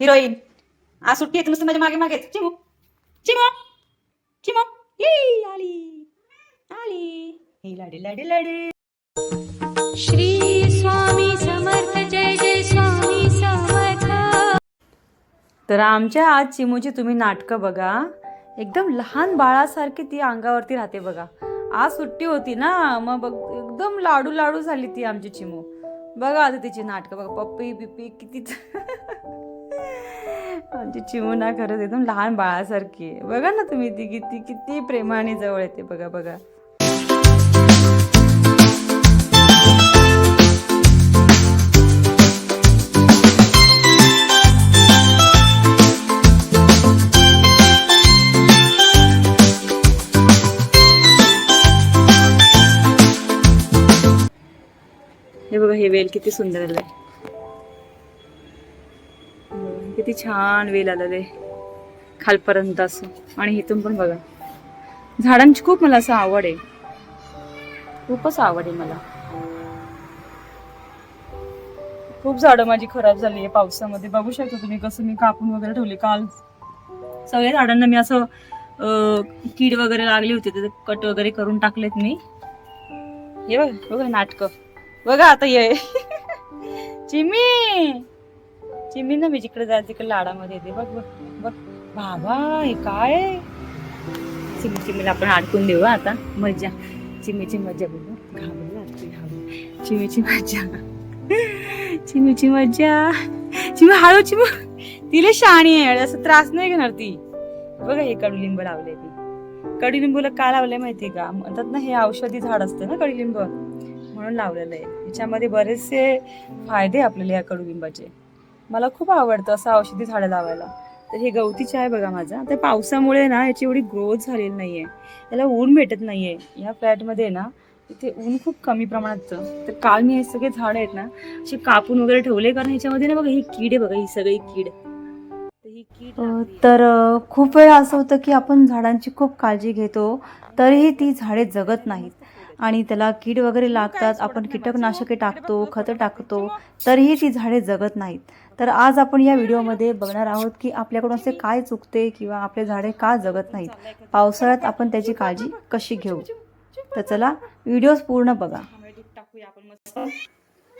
Heroine. आज सुट्टी आहे नुसतं माझ्या मागे मागे. चिमू. चिमू. चिमू. ये आली. आली. ही लाडी लाडी लाडी. श्री स्वामी समर्थ जय जय स्वामी समर्थ. तर आमच्या आज चिमूची तुम्ही नाटकं बघा. एकदम लहान बाळासारखी ती अंगावरती राहते बघा. आज सुट्टी होती ना मग बघ एकदम लाडू लाडू झाली ती आमची चिमू. बघा आता तिची नाटकं बघा पप्पी बिप्पी किती आमची चिमुना खरंच एकदम लहान बाळासारखी आहे. बघा ना तुम्ही ती किती किती प्रेमाने जवळ येते. बघा बघा. हे बघा हे वेल किती सुंदर आलंय. किती छान वेल आलेलं आहे. खालपर्यंत असं. आणि इथून पण बघा. झाडांची खूप मला असं आवड आहे. खूपच आवड आहे मला. खूप झाडं माझी खराब झाली आहे पावसामध्ये. बघू शकता तुम्ही कसं मी कापून वगैरे ठेवले काल. सगळ्या झाडांना मी असं कीड वगैरे लागली होती ते कट वगैरे करून टाकलेत मी. हे बघा बघा नाटक. बघा आता ये चिमी! चिमी ना मी जिकडे जायचं तिकडे लाडामध्ये येते. बघ बघ बघ. बाबा हे काय? चिमी चिमीला आपण अडकून देऊ आता. मजा चिमीची मजा बघू. घाबरली आता ती, चिमीची मजा चिमीची मजा चिमी हळू चिमू तिला शाणी आहे असं त्रास नाही घेणार ती. बघा हे कडुलिंब लावले ती. कडुलिंबूला का लावलंय माहितीये का? म्हणतात ना हे औषधी झाड असतं ना कडुलिंब म्हणून लावलेलं आहे. याच्यामध्ये बरेचसे फायदे आपल्याला या कडुलिंबाचे मला खूप आवडतं असं औषधी झाडं लावायला. तर हे गवतीचे आहे बघा माझा. तर पावसामुळे ना याची एवढी ग्रोथ झालेली नाहीये. याला ऊन भेटत नाहीये. या फ्लॅटमध्ये ना इथे ऊन खूप कमी प्रमाणात. तर काल मी हे सगळे झाड आहेत ना असे कापून वगैरे ठेवले. कारण ह्याच्यामध्ये ना बघा ही कीड आहे बघा ही सगळी कीड. तर ही खूप वेळा असं होतं की आपण झाडांची खूप काळजी घेतो तरीही ती झाडे जगत नाहीत. आणि त्याला कीड वगैरे लागतात आपण कीटकनाशके टाकतो खतं टाकतो तरीही ती झाडे जगत नाहीत. तर आज आपण या व्हिडिओमध्ये बघणार आहोत की आपल्याकडून असे काय चुकते किंवा आपले झाडे का जगत नाहीत. पावसाळ्यात आपण त्याची काळजी कशी घेऊ? तर चला व्हिडिओ पूर्ण बघा.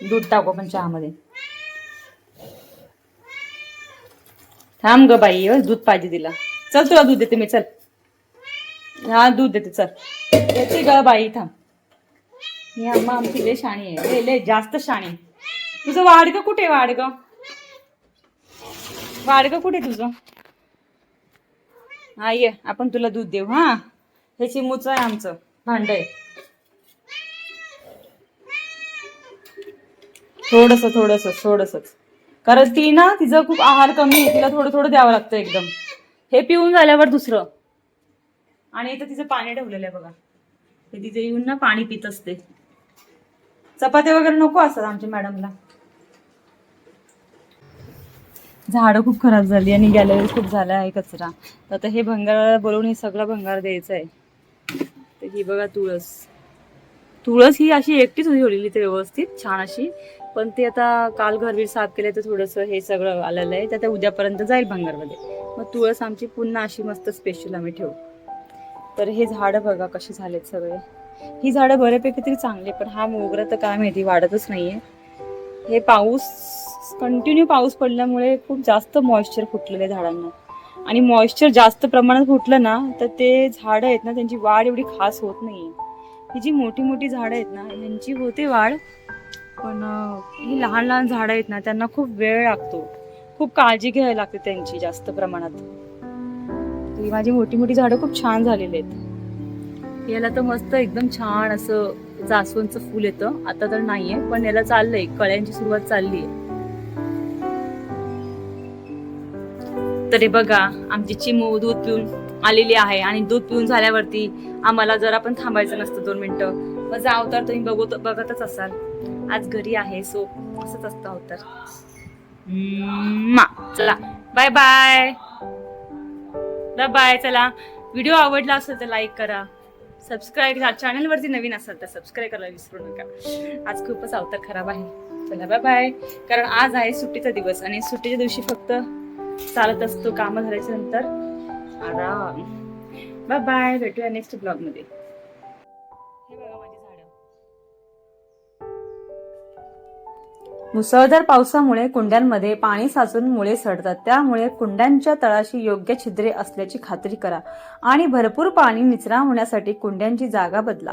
दूध टाकू आपण चहामध्ये. थांब ग बाई दूध पाहिजे तिला. चल तुला दूध देते मी चल. हा दूध देते चल. देते ग बाई थांब. हे अम्मा आमची लय शाणी आहे. लय लय जास्त शाणी. तुझं वाडग कुठे वाडग? वाडग कुठे तुझं? हा ये आपण तुला दूध देऊ हा? हे चिमूच आहे आमचं भांड आहे. थोडस थोडस थोडसच. कारण ती ना तिचं खूप आहार कमी आहे तिला थोडं थोडं द्यावं लागतं एकदम. हे पिऊन झाल्यावर दुसरं. आणि इथं तिचं पाणी ठेवलेलं आहे बघा. हे तिथे येऊन ना पाणी पित असते. चपात्या वगैरे नको असतात आमच्या मॅडमला. झाडं खूप खराब झाली आणि गॅलरी खूप झाल्या आहे कचरा. तर आता हे भंगाराला बोलवून हे सगळं भंगार द्यायचं आहे. तर ही बघा तुळस. तुळस ही अशी एकटीच होती ठेवलेली ते व्यवस्थित छान अशी. पण ते आता काल घरवीर साफ केले तर थोडंसं हे सगळं आलेलं आहे. तर ते उद्यापर्यंत जाईल भंगारमध्ये. मग तुळस आमची पुन्हा अशी मस्त स्पेशल आम्ही ठेवू. तर हे झाडं बघा कसे झालेत सगळे. ही झाडं बऱ्यापैकी तरी चांगली पण हा मोगरा तर काय माहिती वाढतच नाहीये. हे पाऊस कंटिन्यू पाऊस पडल्यामुळे खूप जास्त मॉइश्चर फुटलेलं आहे झाडांना. आणि मॉइश्चर जास्त प्रमाणात फुटलं ना तर ते झाडं आहेत ना त्यांची वाढ एवढी खास होत नाहीये. ही जी मोठी मोठी झाडं आहेत ना यांची होते वाढ पण ही लहान लहान झाडं आहेत ना त्यांना खूप वेळ लागतो. खूप काळजी घ्यायला लागते त्यांची जास्त प्रमाणात. ही माझी मोठी मोठी झाडं खूप छान झालेली आहेत. याला तर मस्त एकदम छान असं जास्वंदचं फुल येतं. आता तर नाहीये पण याला चाललंय. कळ्यांची सुरुवात चालली आहे तरी बघा आमची चिमू दूध पिऊन आलेली आहे आणि दूध पिऊन झाल्यावरती आम्हाला जरा पण थांबायचं नसतं दोन मिनिटं. मग अवतार तुम्ही बघत बघतच असाल. आज घरी आहे सो असंच असतं अवतार मा चला. बाय बाय बाय बाय चला. व्हिडिओ आवडला असेल तर लाईक करा. सबस्क्राईब चॅनलवरती नवीन असाल तर सबस्क्राईब करायला विसरू नका. आज खूपच अवतार खराब आहे. चला बाय बाय कारण आज आहे सुट्टीचा दिवस आणि सुट्टीच्या दिवशी फक्त चालत असतो कामं झाल्याच्यानंतर. आराम. बाय बाय भेटूया नेक्स्ट ब्लॉगमध्ये मुसळधार पावसामुळे कुंड्यांमध्ये पाणी साचून मुळे सडतात. त्यामुळे कुंड्यांच्या तळाशी योग्य छिद्रे असल्याची खात्री करा आणि भरपूर पाणी निचरा होण्यासाठी कुंड्यांची जागा बदला.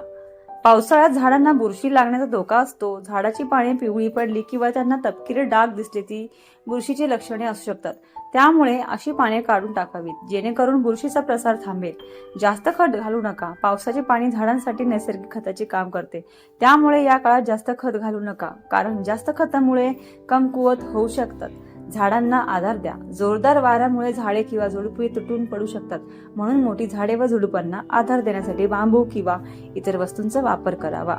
पावसाळ्यात झाडांना बुरशी लागण्याचा धोका असतो. झाडाची पाने पिवळी पडली किंवा त्यांना तपकिरी डाग दिसली ती बुरशीची लक्षणे असू शकतात. त्यामुळे अशी पाने काढून टाकावीत. जेणेकरून बुरशीचा प्रसार थांबेल. जास्त खत घालू नका. पावसाचे पाणी झाडांसाठी नैसर्गिक खताचे काम करते. त्यामुळे या काळात जास्त खत घालू नका. कारण जास्त खतामुळे कमकुवत होऊ शकतात. झाडांना आधार द्या. जोरदार वाऱ्यामुळे झाडे किंवा झुडुपे तुटून पडू शकतात. म्हणून मोठी झाडे व झुडुपांना आधार देण्यासाठी बांबू किंवा इतर वस्तूंचा वापर करावा.